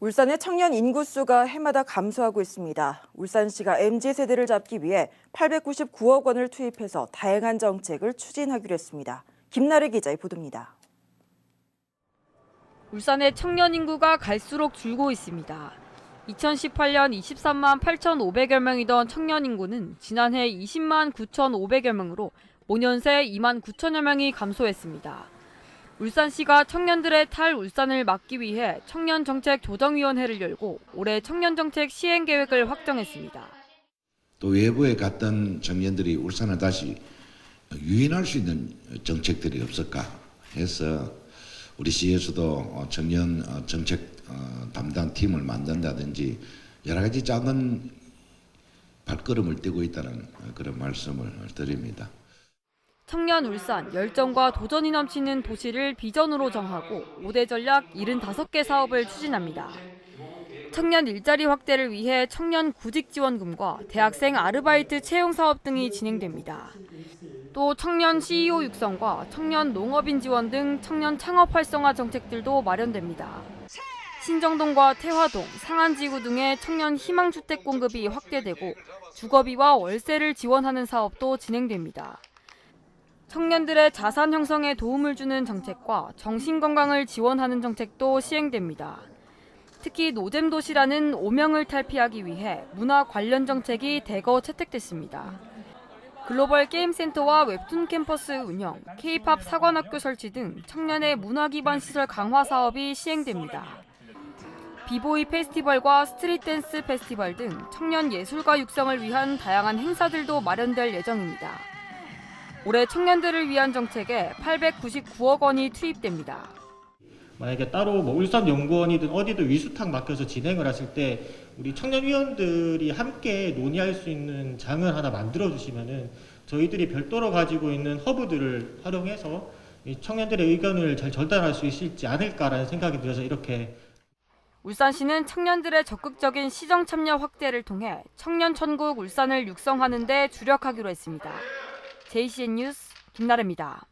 울산의 청년 인구수가 해마다 감소하고 있습니다. 울산시가 MZ세대를 잡기 위해 899억 원을 투입해서 다양한 정책을 추진하기로 했습니다. 김나래 기자의 보도입니다. 울산의 청년 인구가 갈수록 줄고 있습니다. 2018년 23만 8,500여 명이던 청년 인구는 지난해 20만 9,500여 명으로 5년 새 2만 9천여 명이 감소했습니다. 울산시가 청년들의 탈울산을 막기 위해 청년정책조정위원회를 열고 올해 청년정책 시행 계획을 확정했습니다. 또 외부에 갔던 청년들이 울산을 다시 유인할 수 있는 정책들이 없을까 해서 우리 시에서도 청년 어, 정책 어, 담당 팀을 만든다든지 여러 가지 작은 발걸음을 떼고 있다는 그런 말씀을 드립니다. 청년 울산 열정과 도전이 넘치는 도시를 비전으로 정하고 5대 전략 75개 사업을 추진합니다. 청년 일자리 확대를 위해 청년 구직 지원금과 대학생 아르바이트 채용 사업 등이 진행됩니다. 또 청년 CEO 육성과 청년 농업인 지원 등 청년 창업 활성화 정책들도 마련됩니다. 신정동과 태화동, 상안지구 등의 청년 희망주택 공급이 확대되고 주거비와 월세를 지원하는 사업도 진행됩니다. 청년들의 자산 형성에 도움을 주는 정책과 정신 건강을 지원하는 정책도 시행됩니다. 특히 노잼 도시라는 오명을 탈피하기 위해 문화 관련 정책이 대거 채택됐습니다. 글로벌 게임 센터와 웹툰 캠퍼스 운영, K-팝 사관학교 설치 등 청년의 문화 기반 시설 강화 사업이 시행됩니다. 비보이 페스티벌과 스트릿 댄스 페스티벌 등 청년 예술가 육성을 위한 다양한 행사들도 마련될 예정입니다. 올해 청년들을 위한 정책에 899억 원이 투입됩니다. 만약에 따로 뭐 울산연구원이든 어디든 위수탁 맡겨서 진행을 하실 때 우리 청년위원들이 함께 논의할 수 있는 장을 하나 만들어 주시면은 저희들이 별도로 가지고 있는 허브들을 활용해서 이 청년들의 의견을 잘 전달할 수 있을지 않을까라는 생각이 들어서 이렇게 울산시는 청년들의 적극적인 시정 참여 확대를 통해 청년 천국 울산을 육성하는 데 주력하기로 했습니다. JCN 뉴스 김나래입니다.